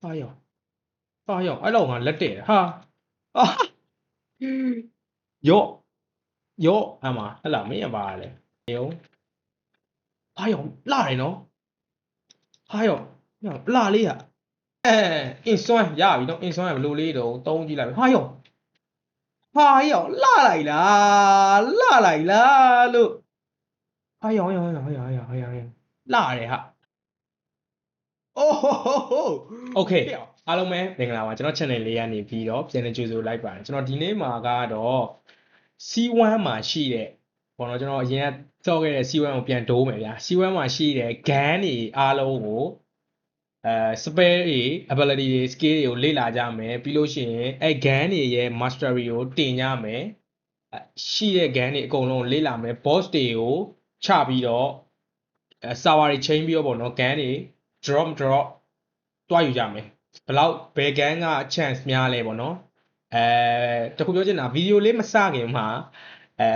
ဟာယောဟာယောအဲ့လောက်ငါလက်တဲ့တယ်ဟာအာယောယောအမဟဲ့လားမင်းရပါလေယောဟာယောလှတယ်နော်ဟာယောညလှလေးอ่ะအဲအင်းစွမ်းရပြီနော်အင်းစွမ်းကဘယ်လိုလေးတော့တုံးကြည့်လိုက်ပြီဟာယောဟာယောလှလိုက် လားလှလိုက်လားလို့ဟာယောဟာယောဟာယောဟာယောဟာယောဟာယောလှတယ်ဟာ အိုးဟိုဟိုဟိုโอเคအားလုံးပဲမင်္ဂလာပါကျွန်တော် channel လေးကနေပြီးတော့ပြန်နေကြိုဆိုလိုက်ပါတယ်ကျွန်တော်ဒီနေ့မှာကတော့ C1 မှာရှိတဲ့ဘောတော့ကျွန်တော်အရင်ကစောခဲ့တဲ့ C1 ကိုပြန်ဒိုးမယ်ဗျာ C1 မှာရှိတဲ့ gun တွေအားလုံးကိုအဲ spell တွေ ability တွေ skill တွေကိုလေ့လာကြမယ်ပြီးလို့ရှိရင်အဲ gun တွေရဲ့ mastery ကိုတင်ကြမယ်အဲရှိတဲ့ gun တွေအကုန်လုံးလေ့လာမယ် boss တွေကိုချပြီးတော့အဲ server တွေ chain ပြီးတော့ပေါ့နော် gun တွေ drop drop တွားယူကြမယ်ဘယ်လောက်ဘယ် gun က chance များလဲပေါ့နော်အဲတခုပြောချင်တာဗီဒီယိုလေးမစခင်မှာအဲ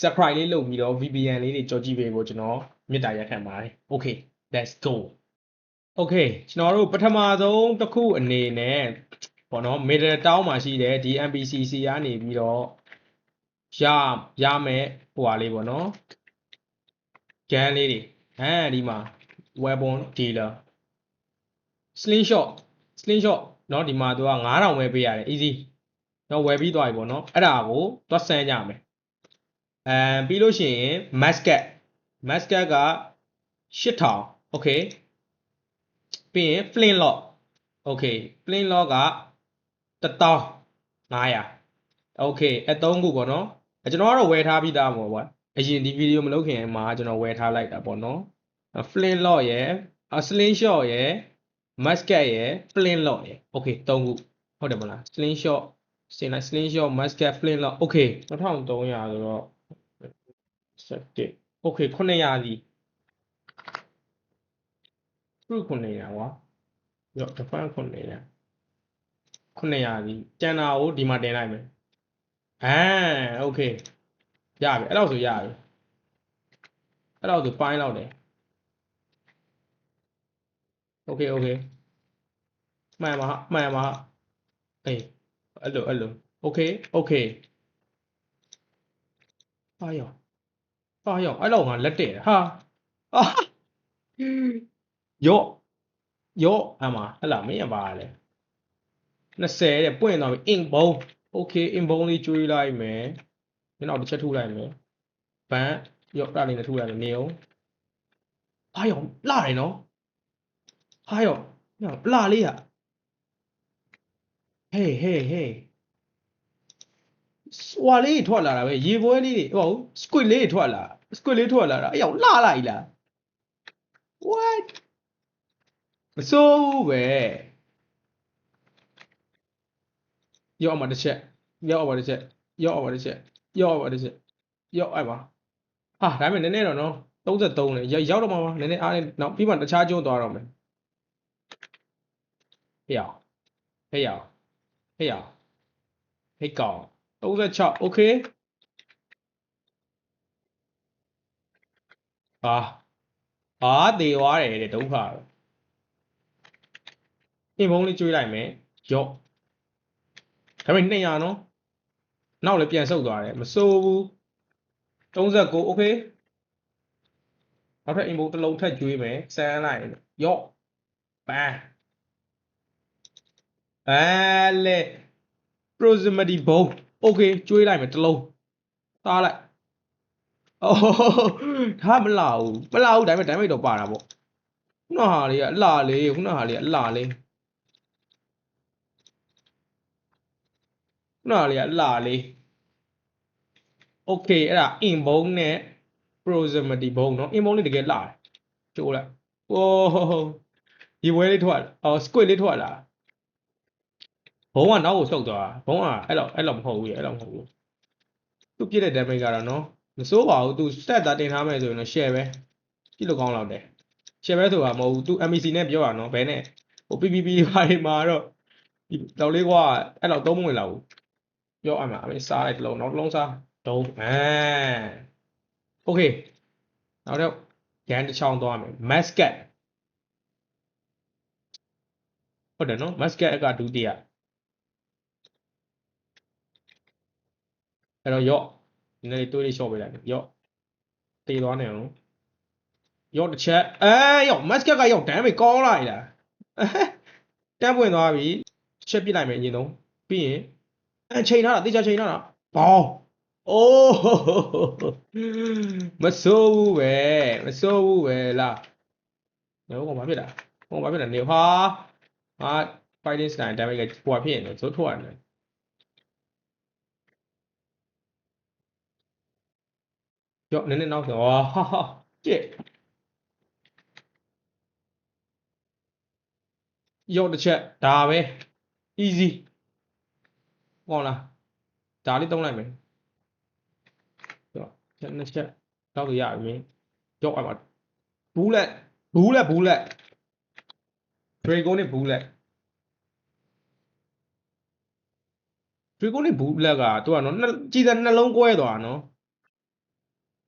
subscribe လေးလုပ်ပြီးတော့ VPN လေးတွေကြော်ကြည့်ပေးဖို့ကျွန်တော်မေတ္တာရက်ခံပါတယ် okay let's go okay ကျွန်တော်တို့ပထမဆုံးတစ်ခုအနေနဲ့ပေါ့နော် middle town မှာရှိတဲ့ဒီ MPCC ကနေပြီးတော့ရရမယ်ဟိုဟာလေးပေါ့နော် gun လေးတွေအဲဒီမှာ weapon dealer slingshot slingshot เนาะဒီမှာသူက9000ပဲပေးရတယ် easy เนาะဝယ်ပြီးသွားပြီပေါ့เนาะအဲ့ဒါကိုသွားဆန်းကြမယ်အဲပြီးလို့ရှိရင် musket musket က8000 okay ပြီးရင် flintlock okay flintlock က1500 okay အသုံးခုပေါ့เนาะအဲကျွန်တော်ကတော့ဝယ်ထားပြီးသားပေါ့ဗျာအရင်ဒီဗီဒီယိုမလုပ်ခင်မှာကျွန်တော်ဝယ်ထားလိုက်တာပေါ့เนาะ flintlock ရယ် slingshot ရယ် musket ရယ် flintlock ရယ် okay သုံးခုဟုတ်တယ်မလား slingshot စင်လိုက် slingshot musket flintlock okay 2300ဆိုတော့7 okay 900စီ fruit 900ကွာရော defense 900 900စီကျန်တာကိုဒီမှာတင်လိုက်မယ်အာ okay ရပြီအဲ့လောက်ဆိုရပြီအဲ့လောက်ဆိုပိုင်းလောက်တယ် okay okay မှန်ပါဟာမှန်ပါဟာအေးအဲ့လိုအဲ့လို okay okay ဟာယောဟာယောအဲ့လောက်ငါလက်တဲ့တယ်ဟာအာယောယောအမဟဲ့လားမင်းရပါလေ20တဲ့ပွင့်သွားပြီအင်ဘုံ okay အင်ဘုံလေးကျွေးလိုက်မယ်ညနောက်တစ်ချက်ထုတ်လိုက်မယ်ဘန်ယောတာလေးနဲ့ထုတ်လိုက်မယ်နေအောင်ဟာယောလှတယ်နော် ဟာယောညပလာလေးอ่ะဟေးဟေးဟေးစွာလေးထွက်လာတာပဲရေပွဲလေးတွေဟုတ်စကွစ်လေးထွက်လာစကွစ်လေးထွက်လာတာအယောလှလိုက်လား what မစိုးဘူးပဲရောက်အောင်ပါတစ်ချက်ရောက်အောင်ပါတစ်ချက်ရောက်အောင်ပါတစ်ချက်ရောက်အောင်ပါတစ်ချက်ရောက်အဲ့ပါဟာဒါပေမဲ့နည်းနည်းတော့နော်33လေရောက်တော့မှာပါနည်းနည်းအားနဲ့နောက်ပြီးမှတခြားကျုံးသွားတော့မယ် ဟေ့ရဟေ့ရဟေ့ရဟေ့ကောင်36 okay ဟာဟာတေသွားတယ်တဲ့ဒုက္ခပဲအင်ဘုံလေးကျွေးလိုက်မယ်ရော့ဒါပေမဲ့200နော်နောက်လည်းပြန်ဆုတ်သွားတယ်မစိုးဘူး39 okay နောက်ထပ်အင်ဘုံတစ်လုံးထပ်ကျွေးမယ်ဆန်းလိုက်ရော့ပန်း အဲလေ proximity ဘုံ okay ကျွေးလိုက်မယ်တစ်လုံးသားလိုက်အိုးဒါမလာဘူးမလာဘူးဒါပေမဲ့ damage တော့ပါတာပေါ့ခုနဟာလေးကအလှလေးခုနဟာလေးကအလှလေးခုနဟာလေးကအလှလေး okay အဲ့ဒါ in ဘုံနဲ့ proximity ဘုံเนาะ in ဘုံလေးတကယ်လှတယ်ကျိုးလိုက်โอ้ဒီဝဲလေးထွက်အော် squid လေးထွက်လာ ဘုံကနောက်ကိုဆုတ်သွားဘုံကအဲ့လောက်အဲ့လောက်မဟုတ်ဘူးအဲ့လောက်မဟုတ်ဘူးသူပြည့်တဲ့ damage ကတော့နော်မစိုးပါဘူးသူ stat သာတင်ထားမယ်ဆိုရင်တော့ share ပဲကြည့်လို့ကောင်းလောက်တယ် share ပဲဆိုတာမဟုတ်ဘူးသူ MEC နဲ့ပြောတာနော်ဘယ်နဲ့ဟို PPP ဘာတွေမှာတော့ဒီတော့လေးကွာအဲ့လောက်သုံးမဝင်လာဘူးပြောအမှအမေစားလိုက်တစ်လုံးနောက်တစ်လုံးစားဒုံးအဲ okay နောက်တော့ gan တစ်ချောင်းသွားမယ် masket ဟုတ်တယ်နော်မတ်စကတ်အကဒုတိယ အဲ့တော့ယော့ဒီနေ့လေးတွေးလေးရှော့ပေးလိုက်ယော့တေးသွားနေအောင်ယော့တစ်ချက်အဲယော့မတ်စကတ်ကယော့ဒမ်းမေကောင်းလိုက်လားတန်းပွင့်သွားပြီချက်ပြစ်လိုက်မယ်အရင်ဆုံးပြီးရင်အချိန်ထားတာတေချာချိန်ထားတာဘောင်းအိုးမဆိုးဘူးပဲမဆိုးဘူးပဲလားငါတို့ကဘာဖြစ်တာဟိုဘာဖြစ်တာနေဟာဟာ fighting style damage ကဟိုဖြစ်နေဆိုထွက်ရတယ် ကြောက်နည်းနည်းနောက်ဆိုဟာဟာဟာကြည့်ရုပ်တစ်ချက်ဒါပဲ easy ဟုတ်လားဒါလေးသုံးလိုက်မယ်ကြောက်ချက်နှစ်ချက်တော့ရပြီကြောက်အမဘူးလက်ဘူးလက်ဘူးလက် Dragon နဲ့ဘူးလက် Dragon နဲ့ဘူးလက်ကသူကနော်နှစ်ကြည်စံနှလုံးကွဲသွားတာနော်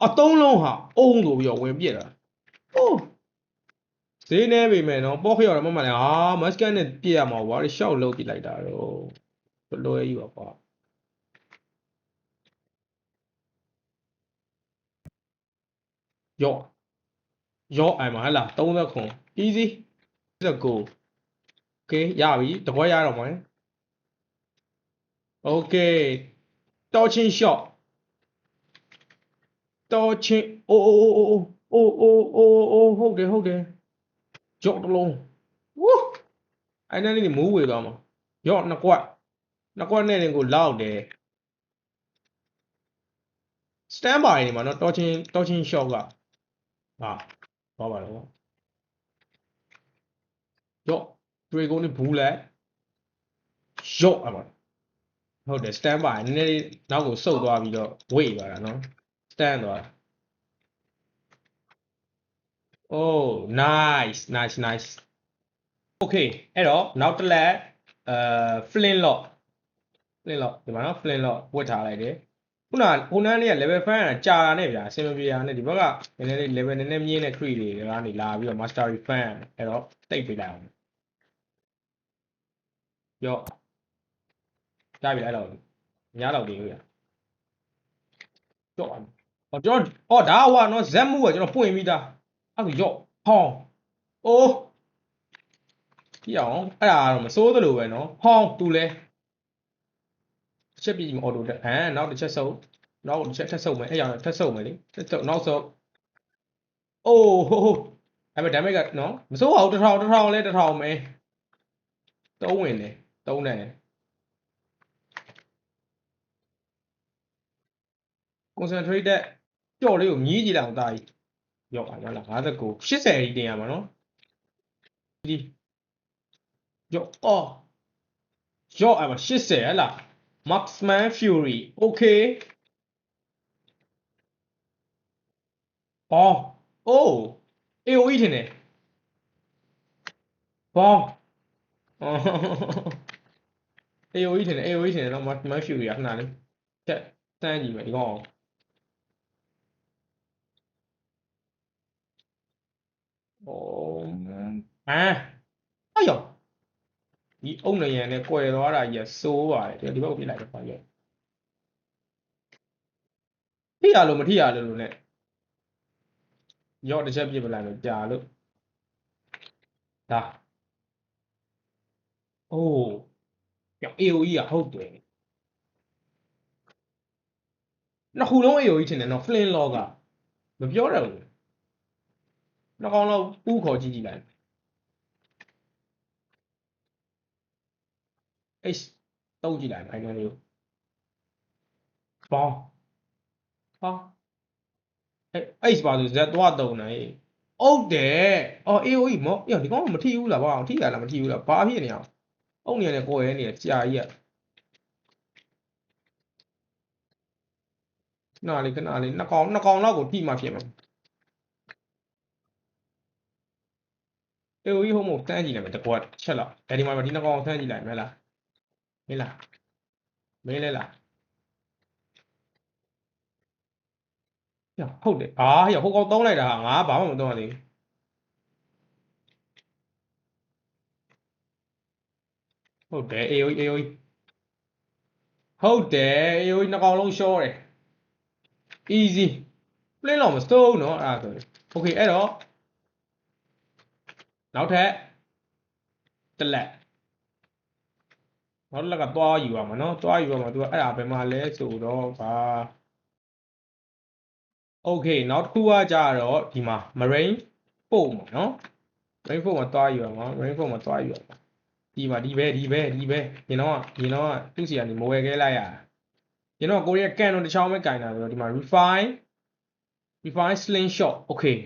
အသုံးလုံးဟာအုံဆိုပြီးတော့ဝင်ပြစ်တာအိုးဈေးနေပြီမယ်နော်ပေါ့ခရောက်တော့မမှန်လဲဟာမတ်စကန်နဲ့ပြစ်ရမှာကွာရှောက်လုံးပြစ်လိုက်တာတော့ဘလွယ်ကြီးပါကွာယော့ယော့အိုင်မှာဟဲ့လား30ခွန် easy 19 okay ရပြီတပွဲရတော့မယ် okay တော်ချင်း shot တော်ချင်းအိုးအိုးအိုးအိုးအိုးအိုးအိုးဟုတ်တယ်ဟုတ်တယ်ကြောက်တလုံးဝူးအဲ့นั่นလေးမူးဝေသွားမှာရော့နှစ်ကွက်နှစ်ကွက်နဲ့တင်ကိုလောက်တယ် stand by နေမှာနော်တော်ချင်းတော်ချင်း shot ကဟာဘာပါတော့ရော့ Dragon နဲ့ဘူးလက်ရော့အမဟုတ်တယ် stand by နည်းနည်းလေးနောက်ကိုဆုတ်သွားပြီးတော့ဝေ့သွားတာနော် stand သွားတာ oh nice nice nice okay အဲ့တော့နောက်တစ်လက်အဲ flint lock flint lock ဒီမှာနော် flint lock ဝတ်ထားလိုက်တယ်ခုနဟိုနန်းလေးက level 5ကကြာတာနဲ့ဗျာအဆင်မပြေတာနဲ့ဒီဘက်ကနည်းနည်းလေး level နည်းနည်းမြင့်တဲ့ crit တွေကနေလာပြီးတော့ mastery fan အဲ့တော့တိတ်ပေးလိုက်အောင်ရော့ကြားပြီအဲ့တော့ညားတော့ဒီလို့ရကြော့အောင်ဟော ကျွန်တော်အော်ဒါဟိုကနော် Z move ကကျွန်တော်ပွင့်ပြီးသားအဲ့ဒါရော့ဟောင်းအိုးကြည့်အောင်အဲ့ဒါတော့မစိုးသလိုပဲနော်ဟောင်းသူလဲချက်ပြီးမအော်တိုတက်ဟမ်နောက်တစ်ချက်ဆုပ်နောက်တစ်ချက်ထပ်ဆုပ်မယ်အဲ့ရောင်ထပ်ဆုပ်မယ်လေထပ်ဆုပ်နောက်ဆုပ်အိုးဟိုဟိုအဲ့မဲ့ damage ကနော်မစိုးပါဘူးတစ်ထောင်တစ်ထောင်လဲတစ်ထောင်ပဲသုံးဝင်တယ်သုံးတယ် concentrate တဲ့ကြော့ လေးကိုမြည်ကြည့်လိုက်အောင်တာကြီးရောက်ပါလား59 80အထိတင်ရမှာနော်ဒီကြော့အော်ကြော့အမ80ဟဲ့လား Marksman Fury okay အော်အိုး AOE ထင်တယ်ဘောင်း AOE ထင်တယ် AOE ထင်တယ်နော် Marksman Fury ကခဏလေးချက်စမ်းကြည့်မယ်ဒီကောင် 哦，哎，哎呦，你欧那样的过来多啦也收啊，这礼拜我没来的朋友，踢啊了没踢啊了呢？要的这边不来了，加了，啊，哦，要 A O E 啊，好对，那喉咙 A O E 听的，那 Flynn log 啊，没标准。 နော် Flint Lock ကမပြောတော့ဘူးနှကောင်လောက်ပူးခေါ်ကြည့်ကြည့်လိုက် H တုံးကြည့်လိုက်ဖိုင်နယ်လေးကိုဘောင်းဟာအဲ H ပါဆို Z သွားတုံးနေဟုတ်တယ်အော် AOE မော့ဒီကောင်ကမထိဘူးလားဘာအောင်ထိရလားမထိဘူးလားဘာဖြစ်နေအောင်အုံနေရတယ်ကိုယ်ရဲနေတယ်ကြာကြီးကခဏလေးခဏလေးနှစ်ကောင်နှစ်ကောင်လောက်ကိုထိမှဖြစ်မှာ AOE ဟုတ်မို့တန်းကြည့်လိုက်မယ်တကွက်ချက်လောက်အဲဒီမှာဒီနှစ်ကောင်တန်းကြည့်လိုက်မယ်လားမင်းလားမင်းလဲလားညဟုတ်တယ်အာရဟိုကောင်သုံးလိုက်တာဟာငါဘာမှမသုံးရသေး ဟုတ်တယ် AOE AOE ဟုတ်တယ် AOE နှစ်ကောင်လုံးရှော့တယ် easy play တော့မစိုးဘူးเนาะအဲ့ဒါဆိုရင် okay အဲ့တော့ နောက်ထပ်တစ်လက်နောက်တစ်လက်ကသွားယူရမှာเนาะသွားယူရမှာ तू ကအဲ့ဒါဘယ်မှာလဲဆိုတော့ဗာ okay နောက်တစ်ခုကကြတော့ဒီမှာ marine ပို့မှာเนาะ marine ပို့မှာသွားယူရမှာ marine ပို့မှာသွားယူရမှာဒီမှာဒီပဲဒီပဲဒီပဲညီတော့ကညီတော့ကသူ့စီကနေမဝယ်ခဲလိုက်ရတာညီတော့ကိုရီးယားကန်တော့တစ်ချောင်းပဲကင်တာဆိုတော့ဒီမှာ refine refine slingshot okay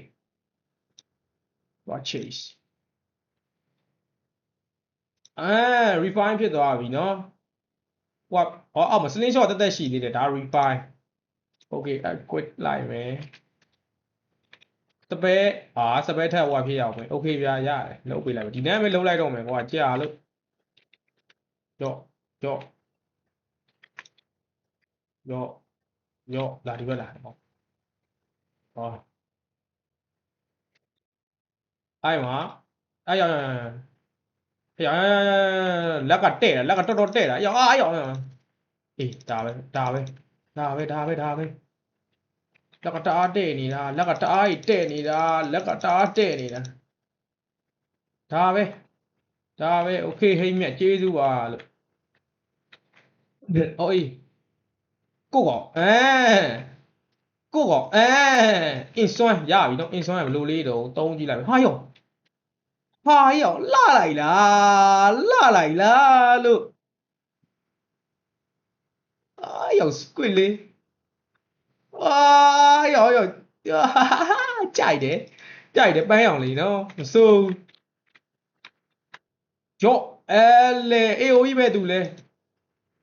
သွား chase အာ refine ဖြစ်သွားပြီเนาะဟိုကဟောအောက်မှာ slingshot တက်တက်ရှိသေးတယ်ဒါ refine okay အဲ့ quit လိုက်မယ်စပယ်အာစပယ်ထက်ဟိုကဖြစ်ရအောင်မယ် okay ဗျာရတယ်လုပ်ပေးလိုက်မယ်ဒီနေ့ပဲလုပ်လိုက်တော့မယ်ကွာကြာလို့ကြော့ကြော့ကြော့ကြော့လာဒီဘက်လာဟောဟောအဲ့မှာအဲ့ရောက်ရောက် ရောက်ရောက်လက်ကတဲ့တာလက်ကတော်တော်တဲ့တာရောက်အားရောက်အေးဒါပဲဒါပဲဒါပဲဒါပဲဒါပဲလက်ကတအားတဲ့နေတာလက်ကတအားကြီးတဲ့နေတာလက်ကတအားတဲ့နေတာဒါပဲဒါပဲโอเคဟိမ့်မြတ်ကျေးဇူးပါလို့အော်အေးကိုကောအဲကိုကောအဲအင်းစွမ်းရပြီနော်အင်းစွမ်းကဘယ်လိုလေးတော့တုံးကြည့်လိုက်မယ်ဟာယော ဟာယောလှလိုက်လားလှလိုက်လားလို့အာယောစကွစ်လေးအာယောယောကြိုက်တယ်ကြိုက်တယ်ပန်းအောင်လေးနော်မစိုးကြော့အဲလေအေအိုကြီးပဲသူလဲ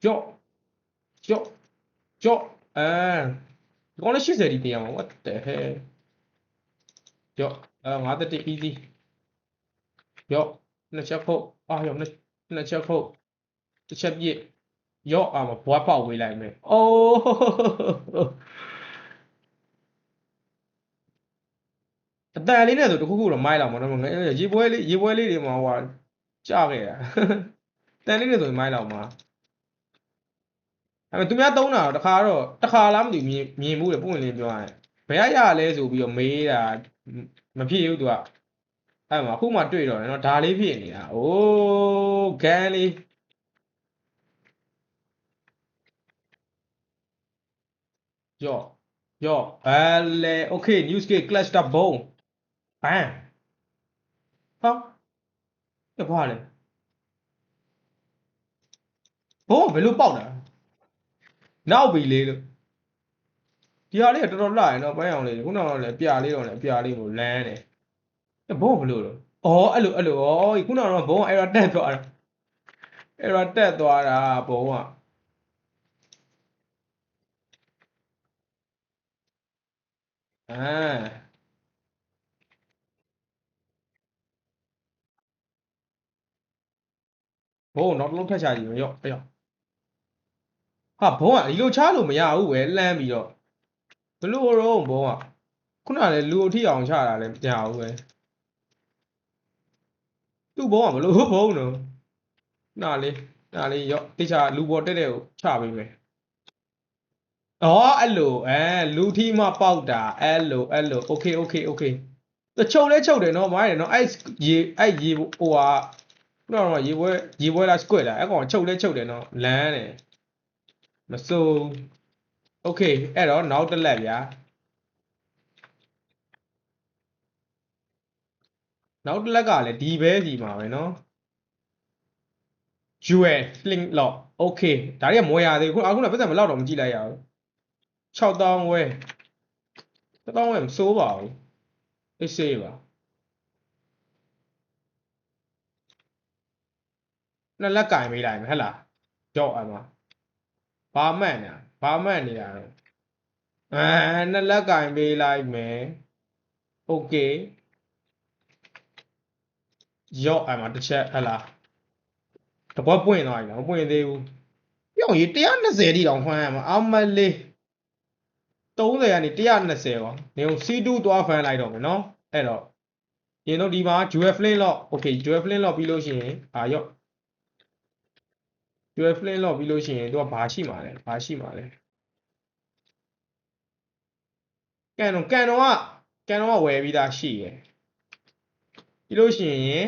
ကြော့ကြော့ကြော့အဲဒီကောင်လည်း80ဒီတင်အောင် what the hell ကြော့အဲ51 easy ကြော့နှစ်ချက်ခုတ်အာရောနှစ်နှစ်ချက်ခုတ်တစ်ချက်ပြည့်ရော့အာမဘွားပေါက်ဝေးလိုက်မယ်အိုးအတန်လေးနဲ့ဆိုတခုခုတော့မိုက်လာမှာတော့ငယ်ရေပွဲလေးရေပွဲလေးတွေမှာဟိုကြခဲ့တာတန်လေးနဲ့ဆိုရင်မိုက်လာမှာအဲ့မဲ့သူများသုံးတာတော့တခါတော့တခါလားမသိဘူးမြင်မြင်မှုတယ်ပုံဝင်လေးပြောရရင်ဘယ်ရရလဲဆိုပြီးတော့မေးတာမဖြစ်ဘူးသူက အဲ့မှာအခုမှတွေ့တော့တယ်နော်ဒါလေးဖြစ်နေတာအိုးဂန်လေးယော့ယော့အဲလေ okay news gate cluster bomb bam ဟာရပါလေဘုံဘယ်လိုပေါက်တာနောက်ပြီလေလို့ဒီဟာလေးကတော်တော်လှရနော်ပိုင်းအောင်လေးခုနကတော့လည်းပြလေးတော့လည်းပြလေးကိုလန်းတယ်အဲ ဘုံဘယ်လိုလို့ဩအဲ့လိုအဲ့လိုဩခုနကတော့ဘုံက error တက်သွားတာ error တက်သွားတာဘုံကအာဘုံတော့တစ်လုံးထက်ချကြည့်မရော့အေးရောဟာဘုံကဒီလိုချလို့မရဘူးပဲလှမ်းပြီးတော့ဘလို့တော့ဘုံကခုနကလည်းလူအထိအောင်ချတာလည်းမရဘူးပဲ သူ့ဘုံကဘလို့ဘုံတော့နားလေးနားလေးရော့တိချာလူပေါ်တက်တဲ့ကိုချပေးမယ်ဩအဲ့လိုအဲလူထီမှပေါက်တာအဲ့လိုအဲ့လို okay okay okay တချုပ်လဲချုပ်တယ်နော်မိုင်းတယ်နော်အဲ့ရေအဲ့ရေဟိုဟာခုနကတော့ရေပွဲရေပွဲလား squid လားအဲ့ကောင်ချုပ်လဲချုပ်တယ်နော်လမ်းတယ်မစိုး okay အဲ့တော့နောက်တစ်လက်ဗျာ နောက်တစ်လက်ကလည်းဒီပဲဒီမှာပဲနော် jewel link lock okay ဒါတွေကမဝယ်ရသေးဘူးခုအခုနပတ်သက်မလောက်တော့မကြည့်လိုက်ရဘူး6000ဝယ်1000ဝယ်မစိုးပါဘူးအေးစေးပါနှစ်လက်ကင်ပေးလိုက်မယ်ဟဲ့လားကြောက်အမဘာမှန်ညာဘာမှန်နေတာလဲအဲနှစ်လက်ကင်ပေးလိုက်မယ်โอเค ရော့အမတစ်ချက်ဟဲ့လားတပွားပွင့်သွားပြီလားမပွင့်သေးဘူးပြောင်းရေ120တိတောင်ဖမ်းရမှာအမလေး30ကနေ120ပါနေုံ C2 သွားဖမ်းလိုက်တော့မယ်နော်အဲ့တော့ရင်တော့ဒီမှာ Jewel Flint Lock okay Jewel Flint Lock ပြီးလို့ရှိရင်အာရော့ Dual Flame လောက်ပြီးလို့ရှိရင်သူကဘာရှိမှာလဲဘာရှိမှာလဲကန်တော့ကန်တော့ကကန်တော့ကဝယ်ပြီးသားရှိရယ် ပြီးလို့ရှိရင်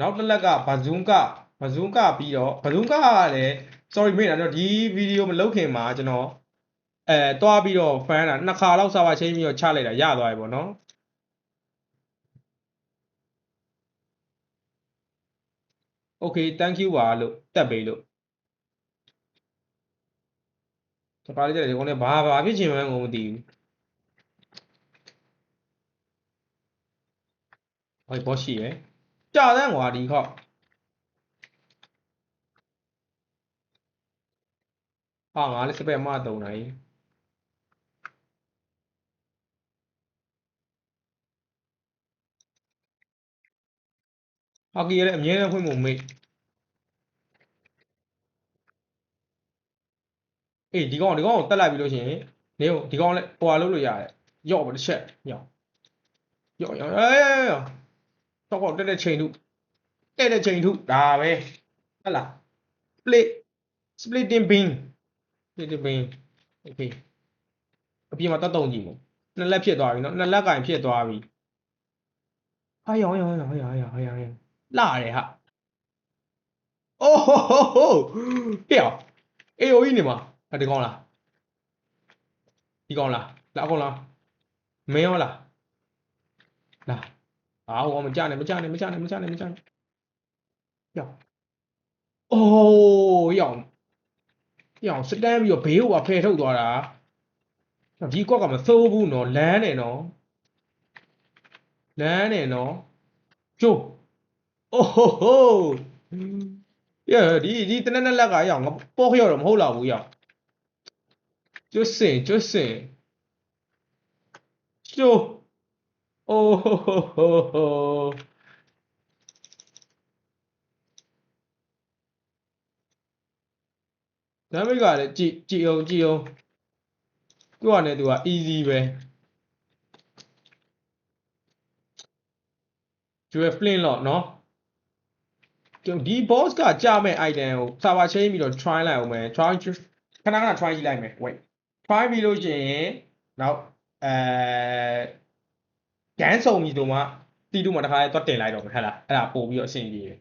နောက်တစ်လက်ကဘဇွန်းကဘဇွန်းကပြီးတော့ဘဇွန်းကကလည်း sorry မေ့တာတော့ဒီဗီဒီယိုမလုပ်ခင်မှာကျွန်တော်အဲတွားပြီးတော့ဖန်တာနှစ်ခါလောက်စာပါချင်းပြီးတော့ချလိုက်တာရသွားပြီပေါ့နော် okay thank you ပါလို့တက်ပေးလို့ တခါလေးကျတယ်ဒီကောင်လည်းဘာဘာဖြစ်ချင်မှန်းကိုမသိဘူးဟိုဘောရှိရယ်ကြာတန်းကွာဒီခေါက်ဟာငါလည်းစပက်မတုံနိုင်ဟောက်ကီလည်းအမြဲတမ်းဖွင့်ဖို့မေ့ အေးဒီကောင်ဒီကောင်ကိုတက်လိုက်ပြီးလို့ရှိရင်နေကိုဒီကောင်လည်းဟိုဟာလုပ်လို့ရတယ်ရော့ပါတစ်ချက်ညောင်ရော့ရော့အေးတော့ကောက်တက်တဲ့ချိန်ထုတက်တဲ့ချိန်ထုဒါပဲဟုတ်လား split splitting beam splitting beam okay အပြင်မှာတက်တုံကြည့်မို့နှစ်လက်ဖြစ်သွားပြီเนาะနှစ်လက်ကင်ဖြစ်သွားပြီဟာယောယောယောယောယောယောယောလာတယ်ဟာအိုးဟိုဟိုဟိုဟေ့အေးအိုကြီးနေမှာဟာ ဒီကောင်လားဒီကောင်လားလာကောင်လားမင်းရောလားလာအာဟိုမကြနဲ့မကြနဲ့မကြနဲ့မကြနဲ့မကြနဲ့ယောအိုးယောယောစတန်းပြီးတော့ဘေးကိုပါဖယ်ထုတ်သွားတာဒီကွက်ကမသိုးဘူးနော်လမ်းနေနော်လမ်းနေနော်ကျိုးအိုးဟိုဟိုရဒီဒီတနက်နက်လက်ကယောငါပေါ်ခရောတော့မဟုတ်တော့ဘူးယော ကျွတ်စင်ကျွတ်စင်ကျိုးအိုးဟိုဟိုဟိုဟိုဒါမိတ်ကလည်းကြည်ကြည်အောင်ကြည်အောင်သူကလည်းသူက easy ပဲ Jewel Flint တော့เนาะဒီ boss ကကြာမဲ့ item ကို server change ပြီးတော့ try လိုက်အောင်မယ် try ခဏခဏ try ကြည့်လိုက်မယ် wait try ပြီးလို့ရှိရင်နောက်အဲဂန်းစုံပြီဆိုမှတီးတူမှာတစ်ခါလေးသွားတင်လိုက်တော့မယ်ဟဲ့လားအဲ့ဒါပို့ပြီးတော့အဆင်ပြေတယ်